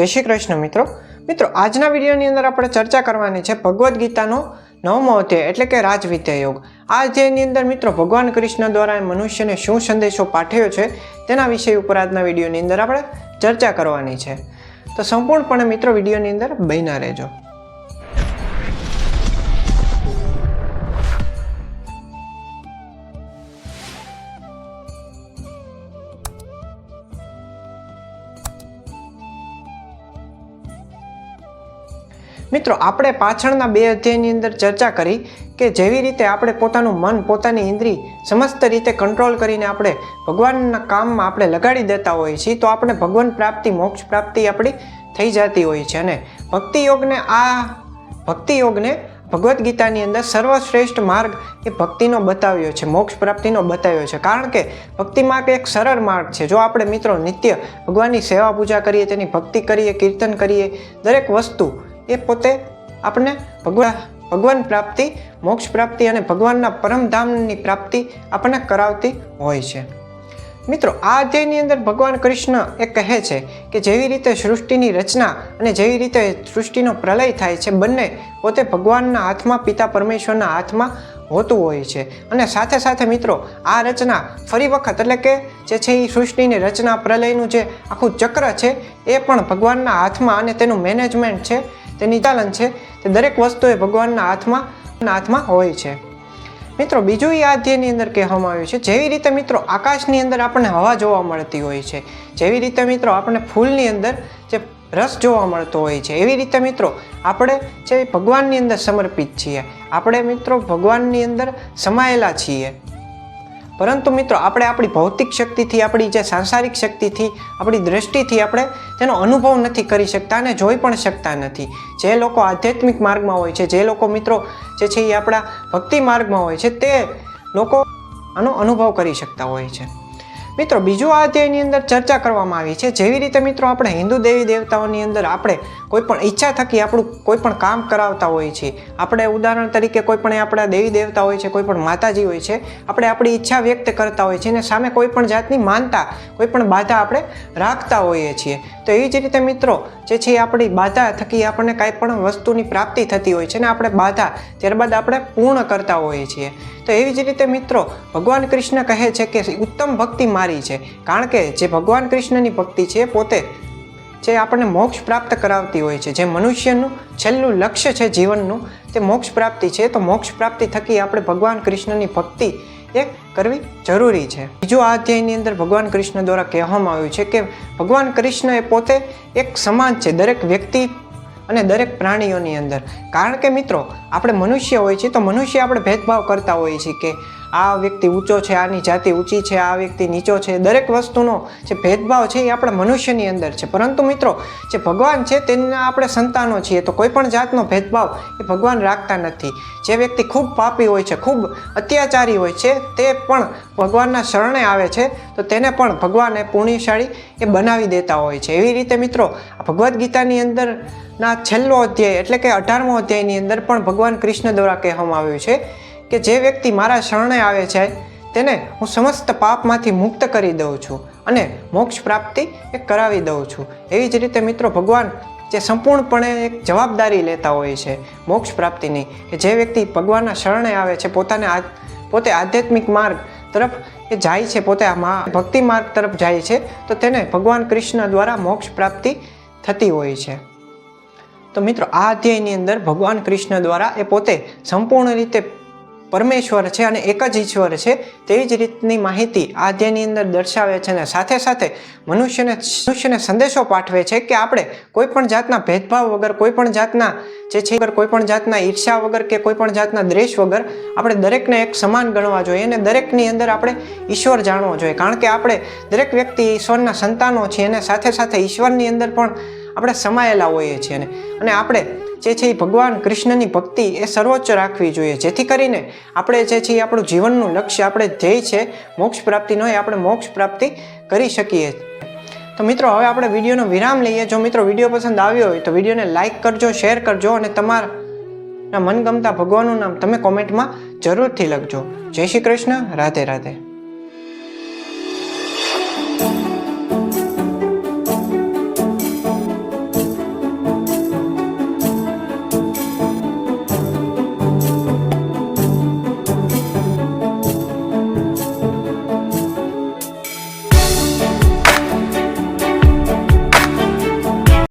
જય શ્રી કૃષ્ણ મિત્રો. મિત્રો, આજના વિડીયોની અંદર આપણે ચર્ચા કરવાની છે ભગવદ્ ગીતાનો નવમો અધ્યાય એટલે કે રાજવિદ્યા યોગ. આ અધ્યાયની અંદર મિત્રો, ભગવાન કૃષ્ણ દ્વારા મનુષ્યને શું સંદેશો પાઠવ્યો છે તેના વિષય ઉપર આજના વિડીયોની અંદર આપણે ચર્ચા કરવાની છે. તો સંપૂર્ણપણે મિત્રો વિડીયોની અંદર બન્યા રહેજો. મિત્રો, આપણે પાછળના બે અધ્યાયની અંદર ચર્ચા કરી કે જેવી રીતે આપણે પોતાનું મન, પોતાની ઇન્દ્રિય સમસ્ત રીતે કંટ્રોલ કરીને આપણે ભગવાનના કામમાં આપણે લગાડી દેતા હોઈએ છીએ, તો આપણે ભગવાન પ્રાપ્તિ, મોક્ષ પ્રાપ્તિ આપણી થઈ જતી હોય છે. અને ભક્તિ યોગને આ ભક્તિ યોગને ભગવદ્ ગીતાની અંદર સર્વશ્રેષ્ઠ માર્ગ એ ભક્તિનો બતાવ્યો છે, મોક્ષ પ્રાપ્તિનો બતાવ્યો છે. કારણ કે ભક્તિ માર્ગ એક સરળ માર્ગ છે. જો આપણે મિત્રો નિત્ય ભગવાનની સેવા પૂજા કરીએ, તેની ભક્તિ કરીએ, કીર્તન કરીએ, દરેક વસ્તુ એ પોતે આપણને ભગવાન ભગવાન પ્રાપ્તિ, મોક્ષ પ્રાપ્તિ અને ભગવાનના પરમધામની પ્રાપ્તિ આપણને કરાવતી હોય છે. મિત્રો, આ અધ્યાયની અંદર ભગવાન કૃષ્ણ એ કહે છે કે જેવી રીતે સૃષ્ટિની રચના અને જેવી રીતે સૃષ્ટિનો પ્રલય થાય છે, બંને પોતે ભગવાનના હાથમાં, પિતા પરમેશ્વરના હાથમાં હોતું હોય છે. અને સાથે સાથે મિત્રો, આ રચના ફરી વખત એટલે કે જે છે એ સૃષ્ટિની રચના પ્રલયનું જે આખું ચક્ર છે, એ પણ ભગવાનના હાથમાં અને તેનું મેનેજમેન્ટ છે તેની ચાલન છે. તે દરેક વસ્તુ એ ભગવાનના હાથમાં હાથમાં હોય છે. મિત્રો, બીજું એ અધ્યાયની અંદર કહેવામાં આવ્યું છે, જેવી રીતે મિત્રો આકાશની અંદર આપણને હવા જોવા મળતી હોય છે, જેવી રીતે મિત્રો આપણને ફૂલની અંદર જે રસ જોવા મળતો હોય છે, એવી રીતે મિત્રો આપણે જે ભગવાનની અંદર સમર્પિત છીએ, આપણે મિત્રો ભગવાનની અંદર સમાયેલા છીએ. પરંતુ મિત્રો, આપણે આપણી ભૌતિક શક્તિથી, આપણી જે સાંસારિક શક્તિથી, આપણી દ્રષ્ટિથી આપણે તેનો અનુભવ નથી કરી શકતા અને જોઈ પણ શકતા નથી. જે લોકો આધ્યાત્મિક માર્ગમાં હોય છે, જે લોકો મિત્રો જે છે એ આપણા ભક્તિ માર્ગમાં હોય છે, તે લોકો આનો અનુભવ કરી શકતા હોય છે. મિત્રો, બીજું આ અધ્યાયની અંદર ચર્ચા કરવામાં આવી છે. જેવી રીતે મિત્રો, આપણે હિન્દુ દેવી દેવતાઓની અંદર આપણે કોઈ પણ ઈચ્છા થકી આપણું કોઈ પણ કામ કરાવતા હોઈએ છીએ. આપણે ઉદાહરણ તરીકે કોઈ પણ આપણા દેવી દેવતા હોય છે, કોઈ પણ માતાજી હોય છે, આપણે આપણી ઈચ્છા વ્યક્ત કરતા હોઈએ છીએ અને સામે કોઈ પણ જાતની માનતા, કોઈ પણ બાધા આપણે રાખતા હોઈએ છીએ. તો એવી જ રીતે મિત્રો, જે છે આપણી બાધા થકી આપણને કાંઈ પણ વસ્તુની પ્રાપ્તિ થતી હોય છે ને આપણે બાધા ત્યારબાદ આપણે પૂર્ણ કરતા હોઈએ છીએ. તો એવી જ રીતે મિત્રો, ભગવાન કૃષ્ણ કહે છે કે ઉત્તમ ભક્તિ મારી છે. કારણ કે જે ભગવાન કૃષ્ણની ભક્તિ છે પોતે જે આપણને મોક્ષ પ્રાપ્ત કરાવતી હોય છે. જે મનુષ્યનું છેલ્લું લક્ષ્ય છે જીવનનું, તે મોક્ષ પ્રાપ્તિ છે. તો મોક્ષ પ્રાપ્તિ થકી આપણે ભગવાન કૃષ્ણની ભક્તિ એ કરવી જરૂરી છે. બીજો આ અધ્યાયની અંદર ભગવાન કૃષ્ણ દ્વારા કહેવામાં આવ્યું છે કે ભગવાન કૃષ્ણ એ પોતે એક સમાન છે. દરેક વ્યક્તિ અને દરેક પ્રાણીઓની અંદર. કારણ કે મિત્રો, આપણે મનુષ્ય હોય છે તો મનુષ્ય આપણે ભેદભાવ કરતા હોઈએ છીએ કે આ વ્યક્તિ ઊંચો છે, આની જાતિ ઊંચી છે, આ વ્યક્તિ નીચો છે, દરેક વસ્તુનો જે ભેદભાવ છે એ આપણા મનુષ્યની અંદર છે. પરંતુ મિત્રો, જે ભગવાન છે તેના આપણે સંતાનો છીએ, તો કોઈ પણ જાતનો ભેદભાવ એ ભગવાન રાખતા નથી. જે વ્યક્તિ ખૂબ પાપી હોય છે, ખૂબ અત્યાચારી હોય છે, તે પણ ભગવાનના શરણે આવે છે, તો તેને પણ ભગવાન એ પુણ્યશાળી એ બનાવી દેતા હોય છે. એવી રીતે મિત્રો ભગવદ્ ગીતાની અંદર ના છેલ્લો અધ્યાય, એટલે કે અઢારમો અધ્યાયની અંદર પણ ભગવાન કૃષ્ણ દ્વારા કહેવામાં આવ્યું છે કે જે વ્યક્તિ મારા શરણે આવે છે, તેને હું સમસ્ત પાપમાંથી મુક્ત કરી દઉં છું અને મોક્ષ પ્રાપ્તિ એ કરાવી દઉં છું. એવી જ રીતે મિત્રો ભગવાન જે સંપૂર્ણપણે એક જવાબદારી લેતા હોય છે મોક્ષ પ્રાપ્તિની, કે જે વ્યક્તિ ભગવાનના શરણે આવે છે, પોતાને આ, પોતે આધ્યાત્મિક માર્ગ તરફ એ જાય છે, પોતે આ ભક્તિ માર્ગ તરફ જાય છે, તો તેને ભગવાન કૃષ્ણ દ્વારા મોક્ષ પ્રાપ્તિ થતી હોય છે. તો મિત્રો આ અધ્યાયની અંદર ભગવાન કૃષ્ણ દ્વારા એ પોતે સંપૂર્ણ રીતે પરમેશ્વર છે અને એક જ ઈશ્વર છે તેવી જ રીતની માહિતી આ અધ્યાયની અંદર દર્શાવે છે અને સાથે સાથે મનુષ્યને મનુષ્યને સંદેશો પાઠવે છે કે આપણે કોઈ પણ જાતના ભેદભાવ વગર, કોઈ પણ જાતના જે છે વગર, કોઈ પણ જાતના ઈર્ષા વગર કે કોઈ પણ જાતના દ્વેષ વગર આપણે દરેકને એક સમાન ગણવા જોઈએ અને દરેકની અંદર આપણે ઈશ્વર જાણવો જોઈએ. કારણ કે આપણે દરેક વ્યક્તિ ઈશ્વરના સંતાનો છીએ અને સાથે સાથે ઈશ્વરની અંદર પણ આપણે સમાયેલા હોઈએ છીએ અને અને આપણે જે છે એ ભગવાન કૃષ્ણની ભક્તિ એ સર્વોચ્ચ રાખવી જોઈએ. જેથી કરીને આપણે જે છે એ આપણું જીવનનું લક્ષ્ય, આપણે ધ્યેય છે, મોક્ષ પ્રાપ્તિનો એ આપણે મોક્ષ પ્રાપ્તિ કરી શકીએ. તો મિત્રો, હવે આપણે વિડીયોનો વિરામ લઈએ. જો મિત્રો વીડિયો પસંદ આવ્યો હોય તો વિડીયોને લાઇક કરજો, શેર કરજો અને તમારા મનગમતા ભગવાનનું નામ તમે કોમેન્ટમાં જરૂરથી લખજો. જય શ્રી કૃષ્ણ. રાધે રાધે.